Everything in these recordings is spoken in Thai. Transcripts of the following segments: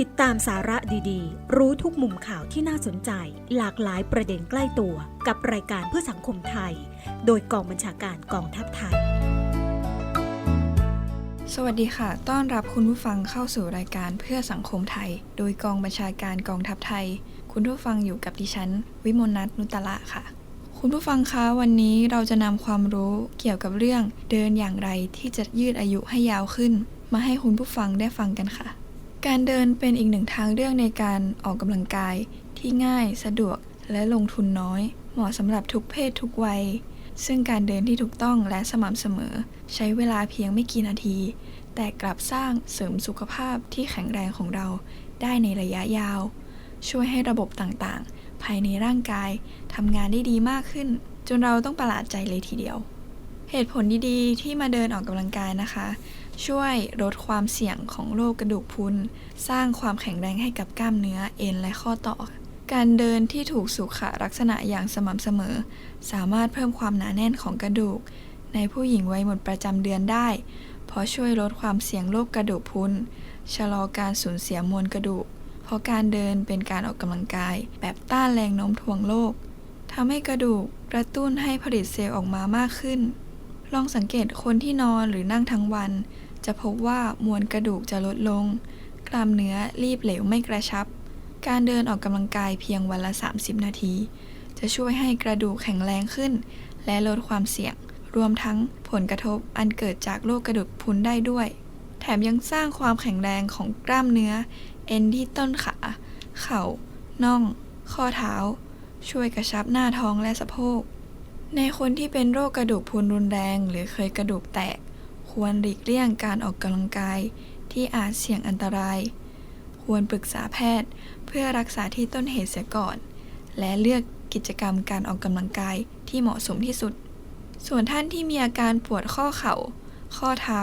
ติดตามสาระดีๆ รู้ทุกมุมข่าวที่น่าสนใจ หลากหลายประเด็นใกล้ตัว กับรายการเพื่อสังคมไทย โดยกองบัญชาการกองทัพไทย สวัสดีค่ะ ต้อนรับคุณผู้ฟังเข้าสู่รายการเพื่อสังคมไทย โดยกองบัญชาการกองทัพไทย คุณผู้ฟังอยู่กับดิฉัน วิมลนัทนุตละค่ะ คุณผู้ฟังคะวันนี้เราจะนำความรู้เกี่ยวกับเรื่องเดินอย่างไรที่จะยืดอายุให้ยาวขึ้น มาให้คุณผู้ฟังได้ฟังกันค่ะ การเดินเป็นอีกหนึ่งทางเลือกในการออกกำลังกายที่ง่ายสะดวกและลงทุนน้อย เหมาะสำหรับทุกเพศทุกวัย ซึ่งการเดินที่ถูกต้องและสม่ำเสมอ ใช้เวลาเพียงไม่กี่นาที แต่กลับสร้างเสริมสุขภาพที่แข็งแรงของเราได้ในระยะยาว ช่วยให้ระบบต่างๆ ภายในร่างกายทำงานได้ดีมากขึ้น จนเราต้องประหลาดใจเลยทีเดียว เหตุผลดีๆ ที่มาเดินออกกำลังกายนะคะ ช่วยลดความเสี่ยงของโรคกระดูกพรุน สร้างความแข็งแรงให้กับกล้ามเนื้อเอ็นและข้อต่อ การเดินที่ถูกสุขลักษณะอย่างสม่ำเสมอ สามารถเพิ่มความหนาแน่นของกระดูก ในผู้หญิงวัยหมดประจำเดือนได้ เพราะช่วยลดความเสี่ยงโรคกระดูกพรุน ชะลอการสูญเสียมวลกระดูก เพราะการเดินเป็นการออกกำลังกาย แบบต้านแรงโน้มถ่วงโลกทำให้กระดูกกระตุ้นให้ผลิตเซลล์ออกมามากขึ้น ลองสังเกตคนที่นอนหรือนั่งทั้งวัน จะพบว่ามวลกระดูกจะลดลง กล้ามเนื้อรีบเหลวไม่กระชับ การเดินออกกำลังกายเพียงวันละ 30 นาที จะช่วยให้กระดูกแข็งแรงขึ้น และลดความเสี่ยง รวมทั้งผลกระทบอันเกิดจากโรคกระดูกพุนได้ด้วย แถมยังสร้างความแข็งแรงของกล้ามเนื้อ เอ็นที่ต้นขา เข่า น่อง ข้อเท้า ช่วยกระชับหน้าท้องและสะโพก ในคนที่เป็นโรคกระดูกพรุนรุนแรง หรือเคยกระดูกแตก ควรหลีกเลี่ยงการออกกำลังกายที่อาจเสี่ยงอันตราย ควรปรึกษาแพทย์เพื่อรักษาที่ต้นเหตุเสียก่อน และเลือกกิจกรรมการออกกำลังกายที่เหมาะสมที่สุด ส่วนท่านที่มีอาการปวดข้อเข่า ข้อเท้า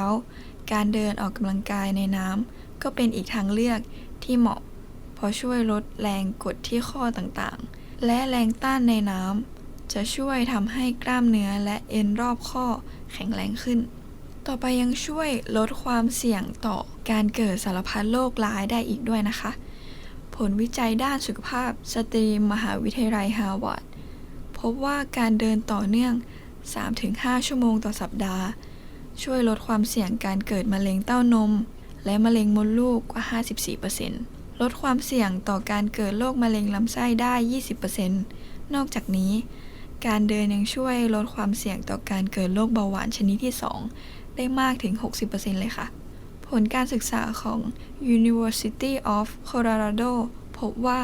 การเดินออกกำลังกายในน้ำก็เป็นอีกทางเลือกที่เหมาะ เพราะช่วยลดแรงกดที่ข้อต่างๆ และแรงต้านในน้ำ จะช่วยทำให้กล้ามเนื้อและเอ็นรอบข้อแข็งแรงขึ้น ต่อไปยังช่วยลดความเสี่ยงต่อการเกิดสารพัดโรคร้ายได้อีกด้วยนะคะ ผลวิจัยด้านสุขภาพสตรีมหาวิทยาลัยฮาร์วาร์ดพบว่าการเดินต่อเนื่อง 3-5 ชั่วโมงต่อสัปดาห์ ช่วยลดความเสี่ยงการเกิดมะเร็งเต้านม และมะเร็งมดลูกกว่า 54%ลดความเสี่ยงต่อการเกิดโรคมะเร็งลำไส้ได้ 20%นอกจากนี้ การเดินยังช่วยลดความเสี่ยงต่อการเกิดโรคเบาหวานชนิดที่ 2 ได้มากถึง 60%เลยค่ะ ผลการศึกษาของ University of Colorado พบว่า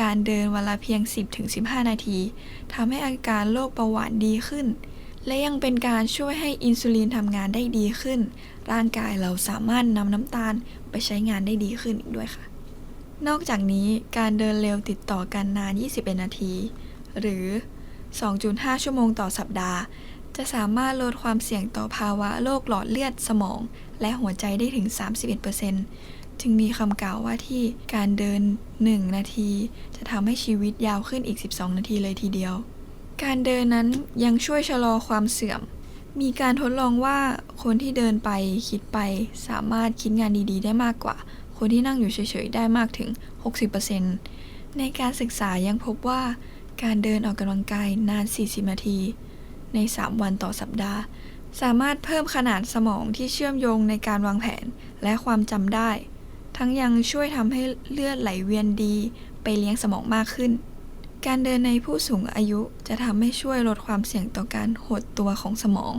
การเดินวันละเพียง 10-15 นาทีทำให้อาการโรคเบาหวานดีขึ้น และยังเป็นการช่วยให้อินซูลินทำงานได้ดีขึ้น ร่างกายเราสามารถนำน้ำตาลไปใช้งานได้ดีขึ้นอีกด้วยค่ะ นอกจากนี้การเดินเร็วติดต่อกันนาน 21 นาที หรือ 2.5 ชั่วโมงต่อสัปดาห์ จะสามารถลดความเสี่ยงต่อภาวะโรคหลอดเลือดสมอง และหัวใจได้ถึง 31%จึงมีคำกล่าวว่าที่การเดิน 1 นาที จะทำให้ชีวิตยาวขึ้นอีก 12 นาทีเลยทีเดียว การเดินนั้นยังช่วยชะลอความเสื่อม มีการทดลองว่าคนที่เดินไปคิดไปสามารถคิดงานดีๆ ได้มากกว่า คนที่นั่งอยู่เฉยๆ ได้มากถึง 60%ในการศึกษายังพบว่า การเดินออกกำลังกายนาน 40 นาที ใน 3 วันต่อสัปดาห์ สามารถเพิ่มขนาดสมองที่เชื่อมโยงในการวางแผนและความจำได้ ทั้งยังช่วยทำให้เลือดไหลเวียนดีไปเลี้ยงสมองมากขึ้น การเดินในผู้สูงอายุจะทำให้ช่วยลดความเสี่ยงต่อการหดตัวของสมอง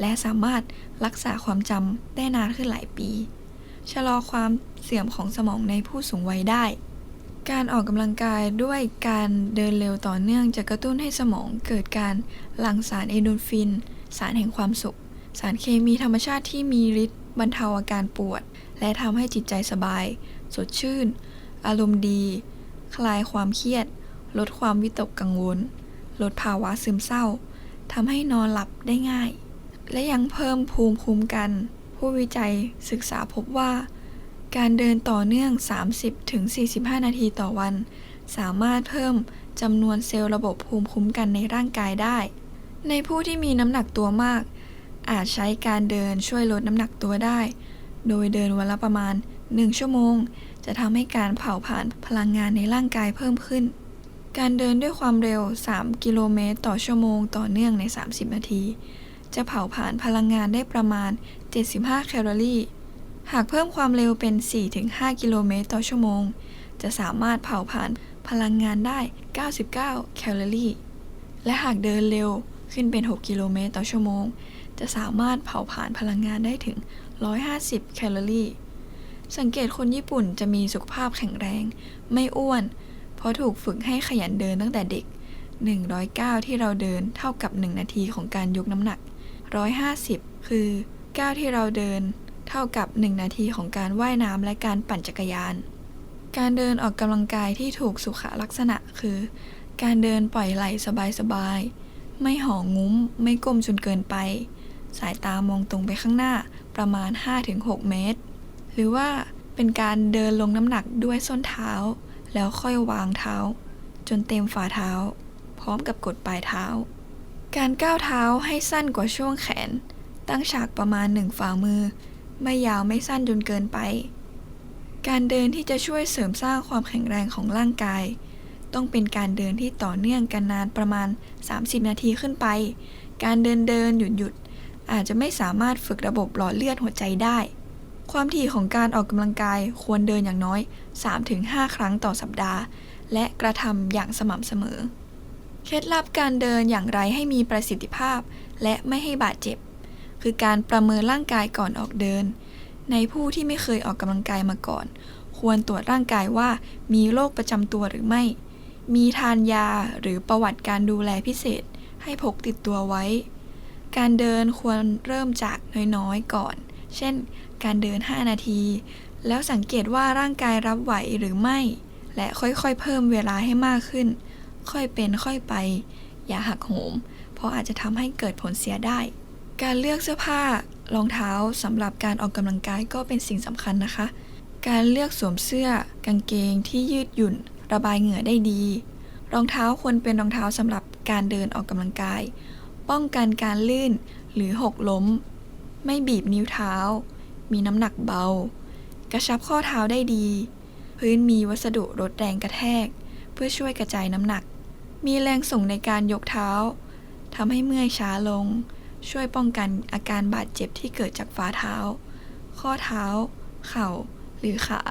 และสามารถรักษาความจำได้นานขึ้นหลายปี ชะลอความเสื่อมของสมองในผู้สูงวัยได้ การออกกำลังกายด้วยการเดินเร็วต่อเนื่องจะกระตุ้นให้สมองเกิดการหลั่งสารเอโดรฟิน สารแห่งความสุข สารเคมีธรรมชาติที่มีฤทธิ์บรรเทาอาการปวด และทำให้จิตใจสบาย สดชื่น อารมณ์ดี คลายความเครียด ลดความวิตกกังวล ลดภาวะซึมเศร้าทำให้นอนหลับได้ง่าย และยังเพิ่มภูมิคุ้มกัน ผู้วิจัยศึกษาพบว่า การเดินต่อเนื่อง 30-45 นาทีต่อวัน สามารถเพิ่มจำนวนเซลล์ระบบภูมิคุ้มกันในร่างกายได้ ในผู้ที่มีน้ำหนักตัวมาก อาจใช้การเดินช่วยลดน้ำหนักตัวได้ โดยเดินวันละประมาณ 1 ชั่วโมง จะทำให้การเผาผลาญพลังงานในร่างกายเพิ่มขึ้น การเดินด้วยความเร็ว 3 กิโลเมตรต่อชั่วโมงต่อเนื่องใน 30 นาที จะเผาผลาญพลังงานได้ประมาณ 75 แคลอรี่ หากเพิ่มความเร็วเป็น 4-5 กิโลเมตรต่อชั่วโมง จะสามารถเผาผลาญพลังงานได้ 99 แคลอรี่ และหากเดินเร็วขึ้นเป็น 6 กิโลเมตรต่อชั่วโมง จะสามารถเผาผลาญพลังงานได้ถึง 150 แคลอรี่ สังเกตคนญี่ปุ่นจะมีสุขภาพแข็งแรง ไม่อ้วน เพราะถูกฝึกให้ขยันเดินตั้งแต่เด็ก 109 ที่เราเดินเท่ากับ 1 นาทีของการยกน้ำหนัก 150 คือ 9 ที่เราเดิน เท่ากับ 1 นาทีของการว่ายน้ำและการปั่นจักรยาน การเดินออกกำลังกายที่ถูกสุขลักษณะคือ การเดินปล่อยไหล่สบายๆ ไม่ห่องุ้ม ไม่ก้มจนเกินไป สายตามองตรงไปข้างหน้าประมาณ 5-6 เมตร หรือว่าเป็นการเดินลงน้ำหนักด้วยส้นเท้า แล้วค่อยวางเท้า จนเต็มฝ่าเท้า พร้อมกับกดปลายเท้า การก้าวเท้าให้สั้นกว่าช่วงแขน ตั้งฉากประมาณหนึ่งฝ่ามือ ไม่ยาวไม่สั้นจนเกินไป การเดินที่จะช่วยเสริมสร้างความแข็งแรงของร่างกาย ต้องเป็นการเดินที่ต่อเนื่องกันนานประมาณ 30 นาทีขึ้นไป การเดินเดินหยุดหยุดอาจจะไม่สามารถฝึกระบบหล่อเลือดหัวใจได้ ความถี่ของการออกกำลังกายควรเดินอย่างน้อย 3-5 ครั้งต่อสัปดาห์ และกระทำอย่างสม่ำเสมอ เคล็ดลับการเดินอย่างไรให้มีประสิทธิภาพ และไม่ให้บาดเจ็บ คือการประเมินร่างกายก่อนออกเดิน ในผู้ที่ไม่เคยออกกำลังกายมาก่อน ควรตรวจร่างกายว่ามีโรคประจำตัวหรือไม่ มีทานยาหรือประวัติการดูแลพิเศษ ให้พกติดตัวไว้ การเดินควรเริ่มจากน้อยๆก่อน เช่น การเดิน 5 นาที แล้วสังเกตว่าร่างกายรับไหวหรือไม่ และค่อยๆเพิ่มเวลาให้มากขึ้น ค่อยเป็นค่อยไป อย่าหักโหม เพราะอาจจะทำให้เกิดผลเสียได้ การเลือกเสื้อผ้ารองเท้าสำหรับการออกกำลังกายก็เป็นสิ่งสำคัญนะคะ การเลือกสวมเสื้อกางเกงที่ยืดหยุ่น ระบายเหงื่อได้ดี รองเท้าควรเป็นรองเท้าสำหรับการเดินออกกำลังกาย ป้องกันการลื่นหรือหกล้ม ไม่บีบนิ้วเท้า มีน้ำหนักเบา กระชับข้อเท้าได้ดี พื้นมีวัสดุลดแรงกระแทก เพื่อช่วยกระจายน้ำหนัก มีแรงส่งในการยกเท้าทำให้เมื่อยช้าลง ช่วยป้องกันอาการบาดเจ็บที่เกิดจากฝ่าเท้า ข้อเท้า เข่า หรือขา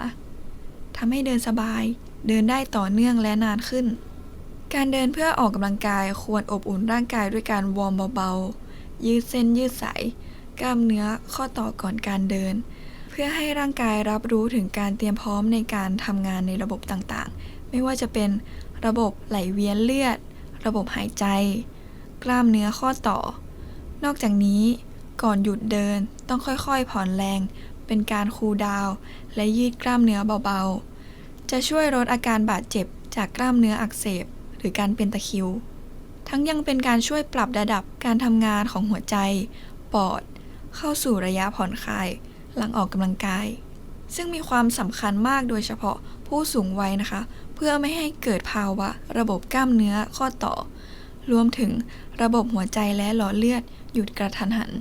ทำให้เดินสบาย เดินได้ต่อเนื่องและนานขึ้น การเดินเพื่อออกกำลังกายควรอบอุ่นร่างกายด้วยการวอร์มเบาๆ ยืดเส้นยืดสาย กล้ามเนื้อข้อต่อก่อนการเดิน เพื่อให้ร่างกายรับรู้ถึงการเตรียมพร้อมในการทำงานในระบบต่างๆ ไม่ว่าจะเป็นระบบไหลเวียนเลือด ระบบหายใจ กล้ามเนื้อข้อต่อ นอกจากนี้ก่อนหยุดเดินต้องค่อยๆผ่อนแรง เป็นการคูลดาวน์และยืดกล้ามเนื้อเบาๆ จะช่วยลดอาการบาดเจ็บจากกล้ามเนื้ออักเสบ หรือการเป็นตะคริว ทั้งยังเป็นการช่วยปรับระดับการทำงานของหัวใจ ปอด เข้าสู่ระยะผ่อนคลาย หลังออกกำลังกาย ซึ่งมีความสำคัญมากโดยเฉพาะผู้สูงวัยนะคะ เพื่อไม่ให้เกิดภาวะระบบกล้ามเนื้อข้อต่อ รวมถึงระบบหัวใจและหลอดเลือดหยุดกระทันหัน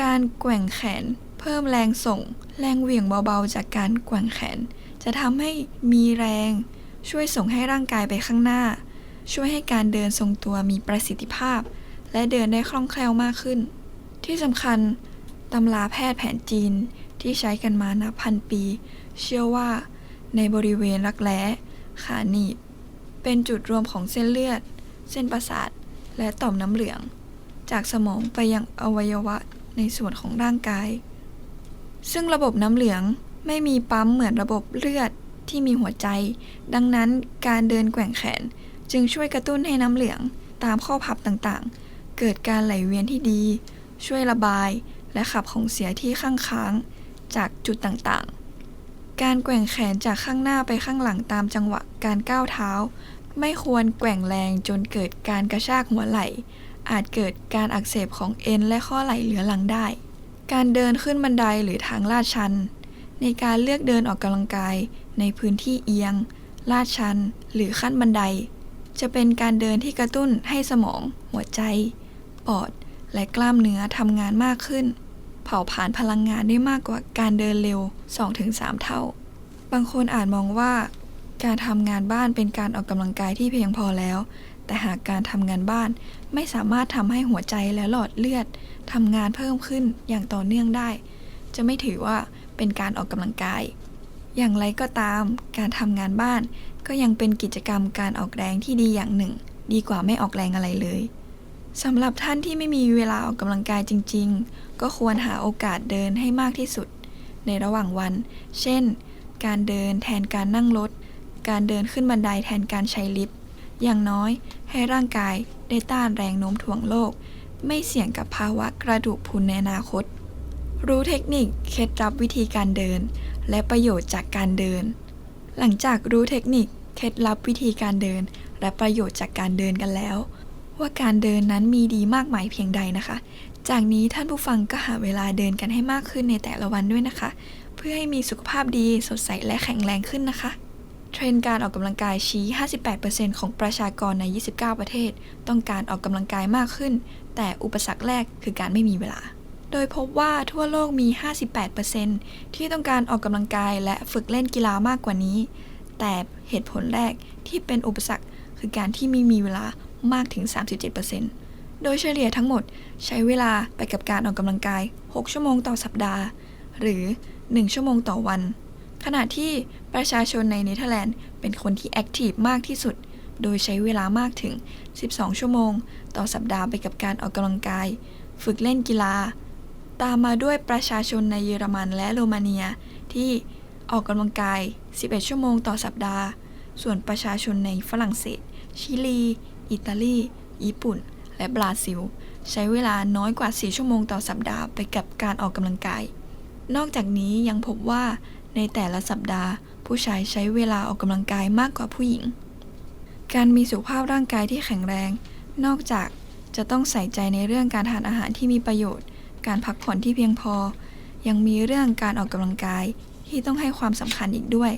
การแกว่งแขน เพิ่มแรงส่ง แรงเหวี่ยงเบาๆ จากการแกว่งแขน จะทำให้มีแรง ช่วยส่งให้ร่างกายไปข้างหน้า ช่วยให้การเดินทรงตัวมีประสิทธิภาพ และเดินได้คล่องแคล่วมากขึ้น ที่สำคัญตำราแพทย์แผนจีนที่ใช้กันมานับพันปี เชื่อว่าในบริเวณรักแร้ขาหนีบ เป็นจุดรวมของเส้นเลือด เส้นประสาท และต่อมน้ำเหลือง จากสมองไปยังอวัยวะในส่วนของร่างกาย ซึ่งระบบน้ำเหลืองไม่มีปั๊มเหมือนระบบเลือดที่มีหัวใจ ดังนั้นการเดินแกว่งแขนจึงช่วยกระตุ้นให้น้ำเหลืองตามข้อพับต่างๆ เกิดการไหลเวียนที่ดี ช่วยระบายและขับของเสียที่ข้างค้างจากจุดต่างๆ การแกว่งแขนจากข้างหน้าไปข้างหลังตามจังหวะการก้าวเท้า ไม่ควรแกว่งแรงจนเกิดการกระชากหัวไหล่ อาจเกิดการอักเสบของเอ็นและข้อไหล่เหลือหลังได้ การเดินขึ้นบันไดหรือทางลาดชัน ในการเลือกเดินออกกำลังกายในพื้นที่เอียง ลาดชัน หรือขั้นบันได จะเป็นการเดินที่กระตุ้นให้สมอง หัวใจ ปอด และกล้ามเนื้อทำงานมากขึ้น เผาผลาญพลังงานได้มากกว่าการเดินเร็ว 2-3 เท่า บางคนอาจมองว่า การทำงานบ้านเป็นการออกกำลังกายที่เพียงพอแล้ว แต่หากการทำงานบ้านไม่สามารถทำให้หัวใจและหลอดเลือดทำงานเพิ่มขึ้นอย่างต่อเนื่องได้ จะไม่ถือว่าเป็นการออกกำลังกาย อย่างไรก็ตาม การทำงานบ้านก็ยังเป็นกิจกรรมการออกแรงที่ดีอย่างหนึ่ง ดีกว่าไม่ออกแรงอะไรเลยสำหรับท่านที่ไม่มีเวลาออกกำลังกายจริง ๆ ก็ควรหาโอกาสเดินให้มากที่สุด ในระหว่างวัน เช่น การเดินแทนการนั่งรถ การเดินขึ้นบันไดแทนการใช้ลิฟต์ อย่างน้อยให้ร่างกายได้ต้านแรงโน้มถ่วงโลก ไม่เสี่ยงกับภาวะกระดูกพรุนในอนาคต รู้เทคนิคเคล็ดลับวิธีการเดิน และประโยชน์จากการเดิน หลังจากรู้เทคนิคเคล็ดลับวิธีการเดิน และประโยชน์จากการเดินกันแล้ว ว่าการเดินนั้นมีดีมากมายเพียงใดนะคะ จากนี้ท่านผู้ฟังก็หาเวลาเดินกันให้มากขึ้นในแต่ละวันด้วยนะคะ เพื่อให้มีสุขภาพดีสดใสและแข็งแรงขึ้นนะคะ เทรนด์การออกกำลังกายชี้ 58%ของประชากรใน 29 ประเทศ ต้องการออกกำลังกายมากขึ้น แต่อุปสรรคแรกคือการไม่มีเวลา โดยพบว่าทั่วโลกมี 58%ที่ต้องการออกกำลังกายและฝึกเล่นกีฬามากกว่านี้ แต่เหตุผลแรกที่เป็นอุปสรรคคือการที่ไม่มีเวลามากถึง 37%โดยเฉลี่ยทั้งหมดใช้เวลาไปกับการออกกำลังกาย 6 ชั่วโมงต่อสัปดาห์ หรือ 1 ชั่วโมงต่อวัน ขณะที่ประชาชนในเนเธอร์แลนด์เป็นคนที่แอคทีฟมากที่สุด โดยใช้เวลามากถึง 12 ชั่วโมง ต่อสัปดาห์ไปกับการออกกำลังกาย ฝึกเล่นกีฬา ตามมาด้วยประชาชนในเยอรมันและโรมาเนีย ที่ออกกำลังกาย 11 ชั่วโมงต่อสัปดาห์ ส่วนประชาชนในฝรั่งเศส ชิลี อิตาลี ญี่ปุ่น และบราซิล ใช้เวลาน้อยกว่า 4 ชั่วโมงต่อสัปดาห์ไปกับการออกกำลังกาย นอกจากนี้ยังพบว่า ในแต่ละสัปดาห์ ผู้ชายใช้เวลาออกกำลังกายมากกว่าผู้หญิง การมีสุขภาพร่างกายที่แข็งแรง นอกจากจะต้องใส่ใจในเรื่องการทานอาหารที่มีประโยชน์ การพักผ่อนที่เพียงพอ ยังมีเรื่องการออกกำลังกายที่ต้องให้ความสำคัญอีกด้วย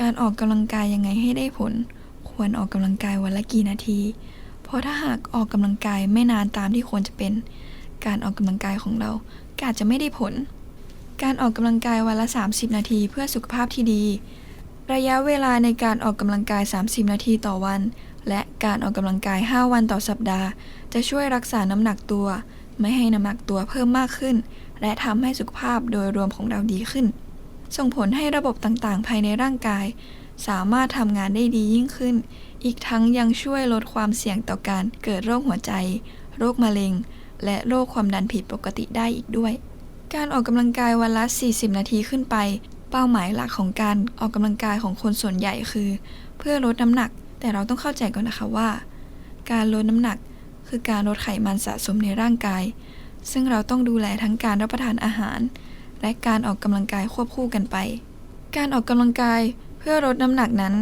การออกกำลังกายยังไงให้ได้ผล ควรออกกำลังกายวันละกี่นาที เพราะถ้าหากออกกำลังกายไม่นานตามที่ควรจะเป็น การออกกำลังกายของเราก็อาจจะไม่ได้ผล การออกกำลังกายวันละ 30 นาทีเพื่อสุขภาพที่ดี ระยะเวลาในการออกกำลังกาย 30 นาทีต่อวัน และการออกกำลังกาย 5 วันต่อสัปดาห์ จะช่วยรักษาน้ำหนักตัว ไม่ให้น้ำหนักตัวเพิ่มมากขึ้น และทำให้สุขภาพโดยรวมของเราดีขึ้น ส่งผลให้ระบบต่างๆ ภายในร่างกาย สามารถทำงานได้ดียิ่งขึ้น อีกทั้งยังช่วยลดความเสี่ยงต่อการเกิดโรคหัวใจ โรคมะเร็ง และโรคความดันผิดปกติได้อีกด้วย การออกกำลังกายวันละ 40 นาทีขึ้นไป เป้าหมายหลักของการออกกำลังกายของคนส่วนใหญ่คือ เพื่อลดน้ำหนัก แต่เราต้องเข้าใจก่อนนะคะว่า การลดน้ำหนักคือการลดไขมันสะสมในร่างกาย ซึ่งเราต้องดูแลทั้งการรับประทานอาหาร และการออกกำลังกายควบคู่กันไป การออกกำลังกายเพื่อลดน้ำหนักนั้น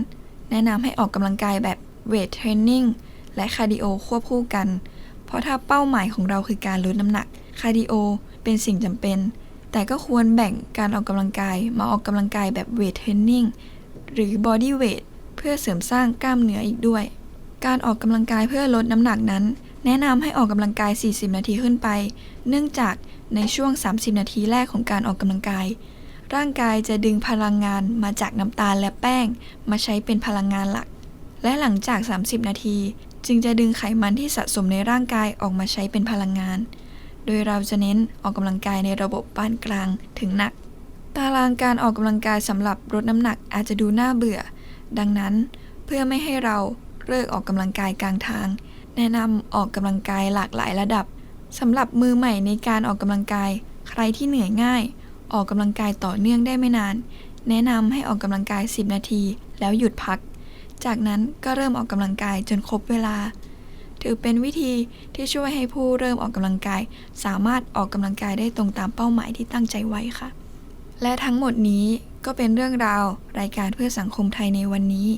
แนะนำให้ออกกำลังกายแบบเวทเทรนนิ่งและคาร์ดิโอควบคู่กัน เพราะถ้าเป้าหมายของเราคือการลดน้ำหนักคาร์ดิโอ เป็นสิ่งจำเป็น แต่ก็ควรแบ่งการออกกำลังกายมาออกกำลังกายแบบเวทเทรนนิ่งหรือบอดี้เวทเพื่อเสริมสร้างกล้ามเนื้ออีกด้วย การออกกำลังกายเพื่อลดน้ำหนักนั้น แนะนำให้ออกกำลังกาย 40 นาทีขึ้นไป เนื่องจากในช่วง 30 นาทีแรกของการออกกำลังกาย ร่างกายจะดึงพลังงานมาจากน้ำตาลและแป้ง มาใช้เป็นพลังงานหลัก และหลังจาก 30 นาที จึงจะดึงไขมันที่สะสมในร่างกายออกมาใช้เป็นพลังงาน ดยเราจะเน้นออกกำลังกายในระบบปานกลางถึงหนัก ตารางการออกกำลังกายสำหรับลดน้ำหนักอาจจะดูน่าเบื่อ ดังนั้นเพื่อไม่ให้เราเลิกออกกำลังกายกลางทาง แนะนำออกกำลังกายหลากหลายระดับสำหรับมือใหม่ในการออกกำลังกาย ใครที่เหนื่อยง่าย ออกกำลังกายต่อเนื่องได้ไม่นาน แนะนำให้ออกกำลังกาย 10 นาที แล้วหยุดพัก จากนั้นก็เริ่มออกกำลังกายจนครบเวลา ถือเป็นวิธีที่ช่วยให้ผู้เริ่มออกกำลังกาย สามารถออกกำลังกายได้ตรงตามเป้าหมายที่ตั้งใจไว้ค่ะ และทั้งหมดนี้ก็เป็นเรื่องราว รายการเพื่อสังคมไทยในวันนี้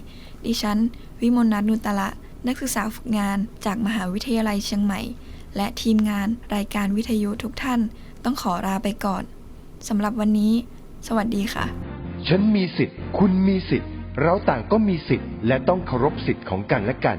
ดิฉัน วิมลนัทนุตละ นักศึกษาฝึกงานจากมหาวิทยาลัยเชียงใหม่ และทีมงานรายการวิทยุทุกท่าน ต้องขอลาไปก่อนสำหรับวันนี้ สวัสดีค่ะ ฉันมีสิทธิ์ คุณมีสิทธิ์ เราต่างก็มีสิทธิ์ และต้องเคารพสิทธิ์ของกันและกัน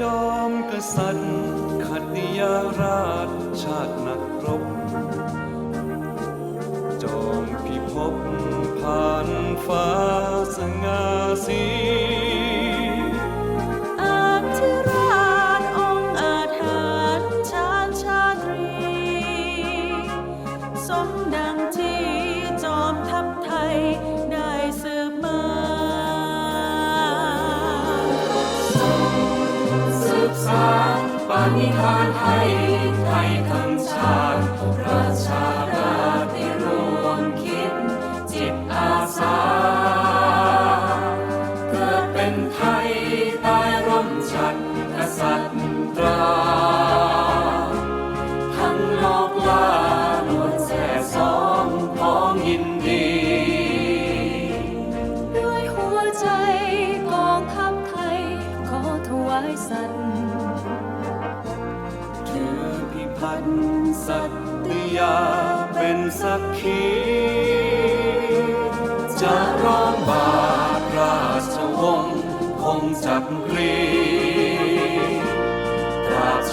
จอมกษัตริย์ขัตติยาราชชาตินักรบ จอมพิภพผ่านฟ้าสง่าสี ณิธ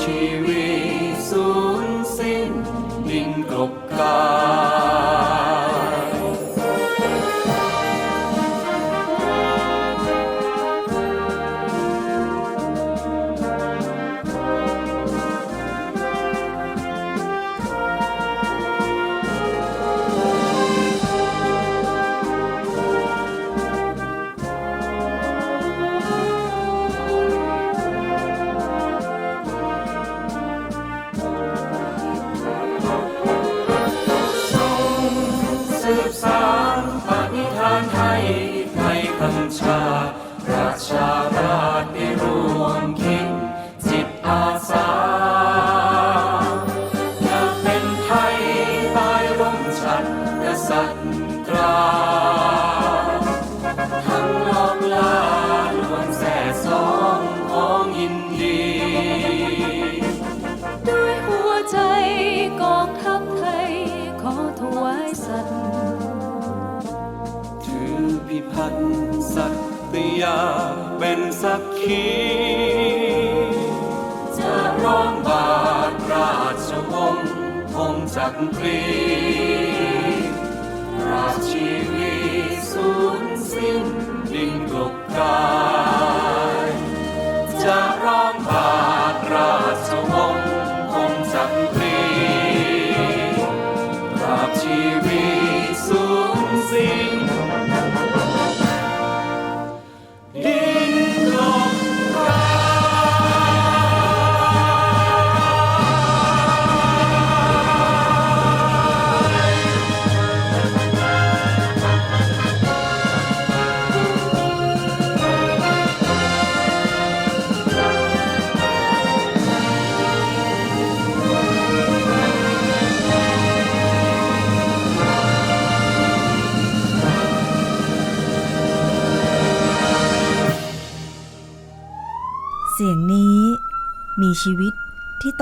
ชีวิต สองของยินดี ด้วยหัวใจกองทัพไทย ขอถวายสัตย์ถือพิพัฒน์สัตยาเป็นสักขีจะร้องบาทราชวงศ์คงจักกรี ราชีวิตสูญสิ้นดินกลบกา จะร้องบาทราชวงศ์คงจักกรีราบชีวิตสูงสิ้น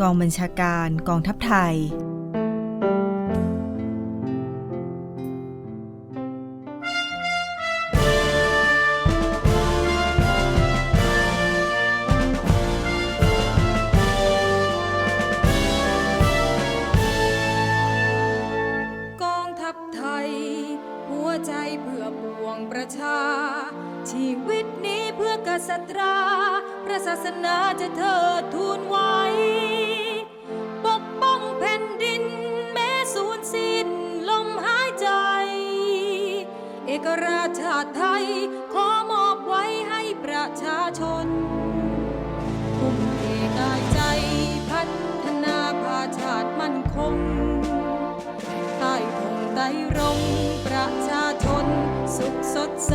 กองบัญชาการกองทัพไทย กองทัพไทย หัวใจเพื่อปวงประชา ชีวิตนี้เพื่อกษัตราพระศาสนาจะเทิดทู อกราชชาติไทย ขอมอบไว้ให้ประชาชนทุ่มเทกายใจพัฒนาพาชาติมั่นคงใต้ธงไต้รงประชาชนสุขสดใส